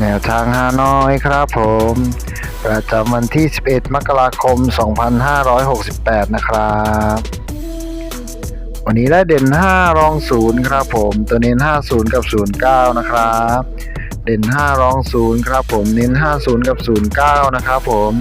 แนวทางฮานอยครับผม ประจำวันที่ 11 มกราคม 2568 นะครับ วันนี้ได้เด่น 5 รอง 0 ครับผม ตัวเน้น 50 กับ 09 นะครับ เด่น 5 รอง 0 ครับผม เน้น 50 กับ 09 นะครับผม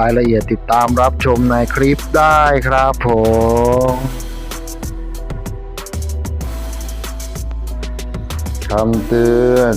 รายละเอียดติดตามรับชมในคลิปได้ครับผมคำเตือน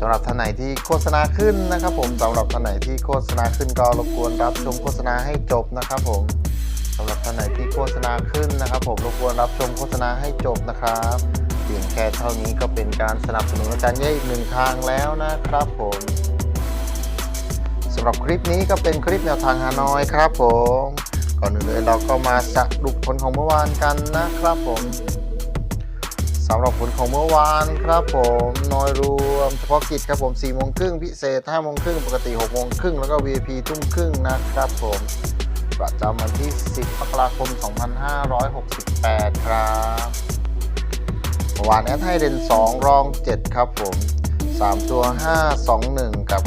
สำหรับท่านไหนที่โฆษณาขึ้นนะครับ ผมสำหรับท่านไหนที่โฆษณาขึ้นก็รบกวนรับชมโฆษณาให้จบนะครับ ผมสำหรับท่านไหนที่โฆษณาขึ้นนะครับ ผมรบกวนรับชมโฆษณาให้จบนะครับเพียงแค่เท่านี้ก็เป็นการสนับสนุนอาจารย์เย่อีกหนึ่งทางแล้วนะครับผมสำหรับคลิปนี้ก็เป็นคลิปแนวทางฮานอยครับ ผมก่อนอื่นเลยเราก็มาสรุปผลของเมื่อวานกันนะครับผม สำหรับผลของเมื่อวานครับผมน้อยรวมเฉพาะกิจครับผม4โมงครึ่งพิเศษ5โมงครึ่งปกติ6โมงครึ่งแล้วก็ VIP ทุ่มครึ่งนะครับผมประจำวันที่ 10มกราคม 2568 ครับเมื่อวานแอดให้เด่น2 รอง 7 ครับผม 3 ตัว 5 2 1 กับ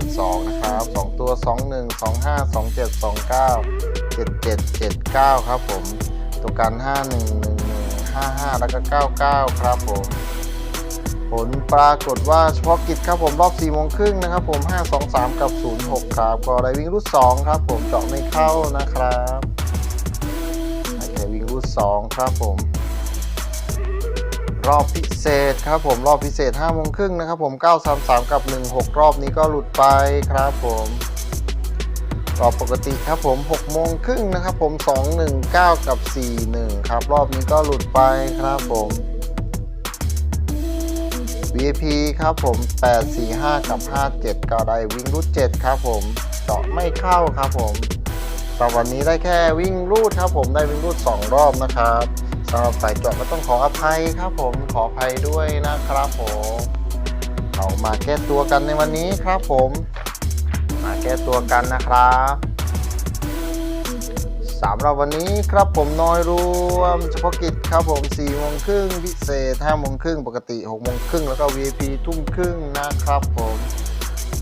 972 นะครับ 2 ตัว 2 1 2 5 2 7 2 9 7779 ครับผม ตัวกัน 55 แล้วก็ 99 ครับผม ผลปรากฏว่าเฉพาะกิจครับผมรอบ4โมงครึ่งนะครับผม 523 กับ 06 ครับ ก็ได้วิ่งรูด2ครับผมเจาะไม่เข้านะครับให้วิ่งรูด2ครับผม รอบพิเศษครับผมรอบพิเศษ5โมงครึ่งนะครับผม 933 กับ 16 รอบนี้ก็หลุดไปครับผม รอปกติครับผม6โมงครึ่งนะครับผม 219 กับ 41 ครับ รอบนี้ก็หลุดไปครับผม VIP ครับผม 845 กับ 57 ก็ได้วิ่งรูด7ครับผมเจาะไม่เข้าครับผมสำหรับวันนี้ได้แค่วิ่งรูดครับผมได้วิ่งรูด 2 รอบนะครับสำหรับสายเจาะก็ต้องขออภัยครับผมขออภัยด้วยนะครับผมเรามาแก้ตัวกันในวันนี้ครับผม มาแก้ตัวกันนะครับสำหรับวันนี้ครับผมน้อยรวมเฉพาะกิจครับผม4โมงครึ่งพิเศษ5โมงครึ่งปกติ6โมงครึ่งแล้วก็ VIP ทุ่มครึ่งนะครับผม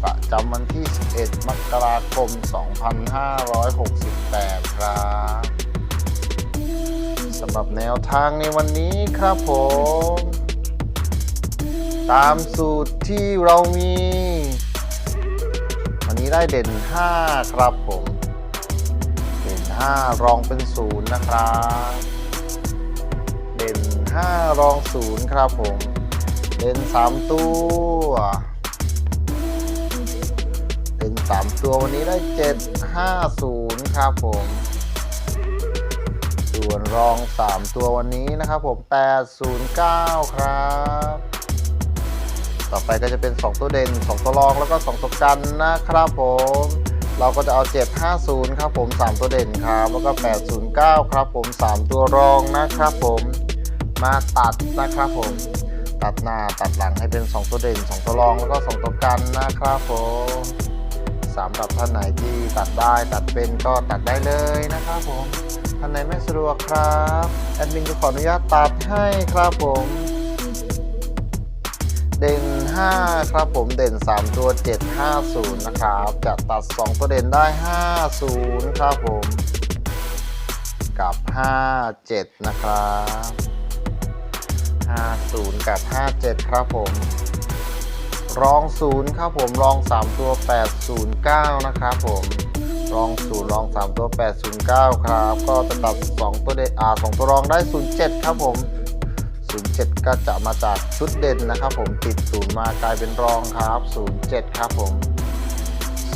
ประจำวันที่ 11 มกราคม 2568 ครับสำหรับแนวทางในวันนี้ครับผม ตามสูตรที่เรามี ได้เด่น 5 ครับผม เด่น 5 รองเป็น 0 นะครับ เด่น 5 รอง 0 ครับผม เด่น 3 ตัว เด่น 3 ตัววันนี้ได้ 7 5 0 ครับผม ส่วนรอง 3 ตัววันนี้นะครับผม 8 0 9 ครับ ต่อไปก็จะเป็น 2 ตัวเด่น 2 ตัวรองแล้วก็ 2 ตัวกันนะครับผม เราก็จะเอา 750 ครับผม 3 ตัวเด่นครับแล้วก็ 809 ครับผม 3 ตัวรองนะครับผม มาตัดนะครับผม ตัดหน้าตัดหลังให้เป็น 2 ตัวเด่น 2 ตัวรองแล้วก็ 2 ตัวกันนะครับผมสำหรับท่านไหนที่ตัดได้ตัดเป็นก็ตัดได้เลยนะครับผมท่านไหนไม่สะดวกครับแอดมินจะขออนุญาตตัดให้ครับผม เด่น 5 ครับผมเด่น 3 ตัว 750 นะครับ จะตัด 2 ตัวเด่นได้ 50 ครับผม กับ 57 นะครับ 50 กับ 57 ครับผม รอง 0 ครับผมรอง 3 ตัว 809 นะครับผมรอง0รอง 3 ตัว 809 ครับ ก็จะตัด 2 ตัวเดอ่า2ตัวรองได้ 07 ครับผม 07 ก็จะมาจากชุดเด่นนะครับผมติด0มากลายเป็นรองครับ 07 ครับผม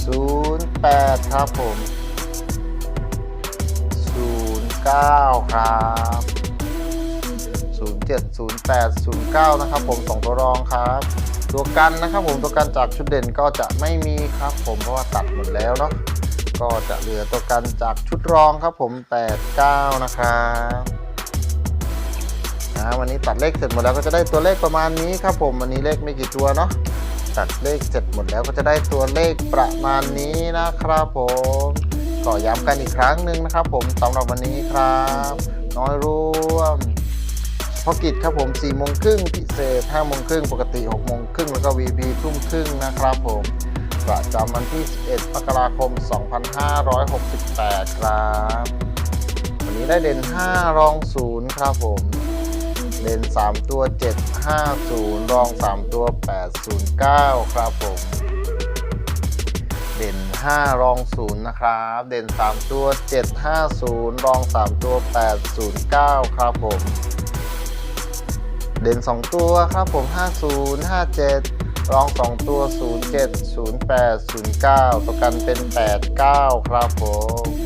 08 ครับผม 09 ครับ 07 08 09 นะครับผม 2 ตัวรองครับ ตัวกันนะครับผมตัวกันจากชุดเด่นก็จะไม่มีครับผมเพราะว่าตัดหมดแล้วเนาะก็จะเหลือตัวกันจากชุดรองครับผม 89 นะครับ นะวันนี้ตัดเลขเสร็จหมดแล้วก็จะได้ตัวเลขประมาณนี้ครับผมวันนี้เลขไม่กี่ตัวเนาะตัดเลขเสร็จหมดแล้วก็จะได้ตัวเลขประมาณนี้นะครับผมก็ย้ำกันอีกครั้งหนึ่งนะครับ ผมสำหรับวันนี้ครับ น้อยร่วมพกิจครับผม4โมงครึ่งพิเศษ5โมงครึ่งปกติ6โมงครึ่งแล้วก็ VP ทุ่มครึ่งนะครับผมประจำวันที่ 11มกราคม 2568 ครับ วันนี้ได้เด่น 5 รอง 0 ครับผม เด่น3ตัว 750 รอง 3 ตัว 809 ครับผม เด่น 5 รอง 0 นะครับ เด่น 3 ตัว 750 รอง 3 ตัว 809 ครับผม เด่น 2 ตัวครับผม 50 57 รอง 2 ตัว 07 08 09ตัวกันเป็น 89 ครับผม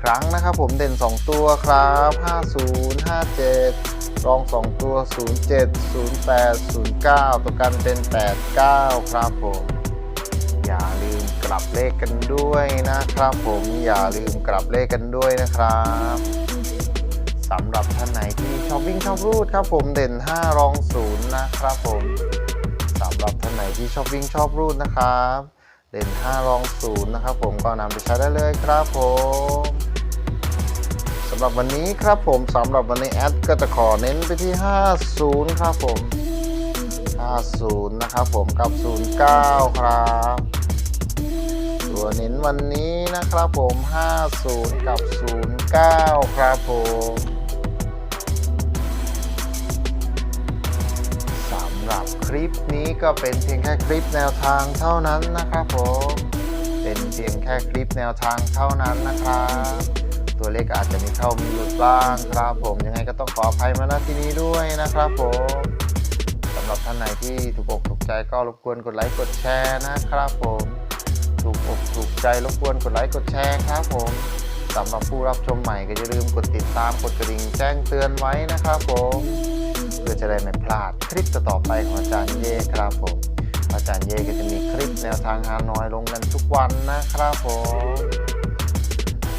ครั้งนะครับผมเด่น 2 ตัวครับ 50 57 รอง 2 ตัว 07 08 09 ตัวกันเป็น 89 ครับผม อย่าลืมกลับเลขกันด้วยนะครับผมอย่าลืมกลับเลขกันด้วยนะครับสำหรับท่านไหนที่ชอบวิ่งชอบรูดครับผมเด่น 5 รอง 0 นะครับผมสำหรับท่านไหนที่ชอบวิ่งชอบรูดนะครับเด่น5รอง0นะครับผมก็นำไปใช้ได้เลยครับผมำหรับวันนี้ครับผมสำหรับวันนี้แอดก็จะขอเน้นไปที่ 50 ครับผม 50 นะครับผมกับ 09 ครับ ตัวเน้นวันนี้นะครับผม 50 กับ 09 ครับผมสำหรับคลิปนี้ก็เป็นเพียงแค่คลิปแนวทางเท่านั้นนะครับผม เป็นเพียงแค่คลิปแนวทางเท่านั้นนะครับ ตัวเลขอาจจะมีเข้ามีหลุดบ้างครับผมยังไงก็ต้องขออภัยมาณที่นี้ด้วยนะครับผมสำหรับท่านไหนที่ถูกอกถูกใจก็รบกวนกดไลค์กดแชร์นะครับผมถูกอกถูกใจรบกวนกดไลค์กดแชร์ครับผมสำหรับผู้รับชมใหม่ก็อย่าลืมกดติดตามกดกระดิ่งแจ้งเตือนไว้นะครับผมเพื่อจะได้ไม่พลาดคลิปต่อไปของอาจารย์เย่ครับผมอาจารย์เย่ก็จะมีคลิปแนวทางฮานอยลงกันทุกวันนะครับผม